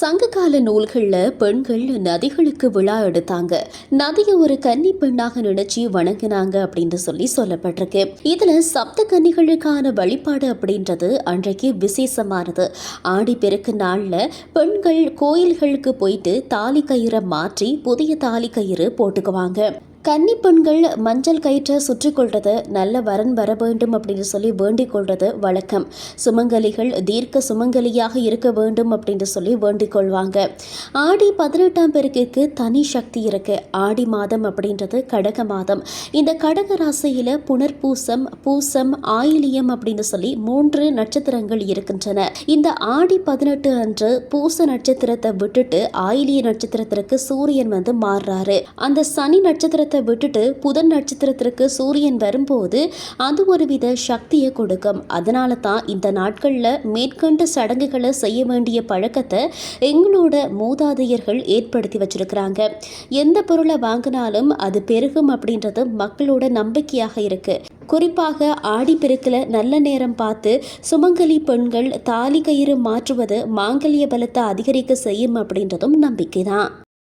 சங்ககால நூல்களில் பெண்கள் நதிகளுக்கு விழா எடுத்தாங்க. நதியை ஒரு கன்னி பெண்ணாக நினைச்சு வணங்கினாங்க அப்படின்னு சொல்லி சொல்லப்பட்டிருக்கு. இதுல சப்த கன்னிகளுக்கான வழிபாடு அப்படின்றது அன்றைக்கு விசேஷமானது. ஆடி பெருக்கு நாளில் பெண்கள் கோயில்களுக்கு போயிட்டு தாலி கயிறை மாற்றி புதிய தாலி கயிறு போட்டுக்குவாங்க. கன்னி பெண்கள் மஞ்சள் கயிற்றை சுற்றி கொள்றது நல்ல வரன் வர வேண்டும் அப்படின்னு சொல்லி வேண்டிக் கொள்றது வழக்கம். சுமங்கலிகள் தீர்க்க சுமங்கலியாக இருக்க வேண்டும் அப்படின்னு சொல்லி வேண்டிக் கொள்வாங்க. ஆடி பதினெட்டாம் பெருக்கிற்கு தனி சக்தி இருக்கு. ஆடி மாதம் அப்படின்றது கடக மாதம். இந்த கடக ராசியில புனர்பூசம் பூசம் ஆயிலியம் அப்படின்னு சொல்லி மூன்று நட்சத்திரங்கள் இருக்கின்றன. இந்த ஆடி பதினெட்டு அன்று பூச நட்சத்திரத்தை விட்டுட்டு ஆயிலிய நட்சத்திரத்திற்கு சூரியன் வந்து மாறுறாரு. அந்த சனி நட்சத்திரத்தை விட்டுட்டு புதன் நட்சத்திரத்திற்கு சூரியன் வரும்போது அது ஒருவித சக்தியை கொடுக்கும். அதனால தான் இந்த நாட்களில் மேற்கண்ட சடங்குகளை செய்ய வேண்டிய பழக்கத்தை எங்களோட மூதாதையர்கள் ஏற்படுத்தி வச்சிருக்கிறாங்க. எந்த பொருளை வாங்கினாலும் அது பெருகும் அப்படின்றது மக்களோட நம்பிக்கையாக இருக்கு. குறிப்பாக ஆடிப்பெருக்கில் நல்ல நேரம் பார்த்து சுமங்கலி பெண்கள் தாலி கயிறு மாற்றுவது மாங்கல்ய பலத்தை அதிகரிக்க செய்யும் அப்படின்றதும் நம்பிக்கை தான்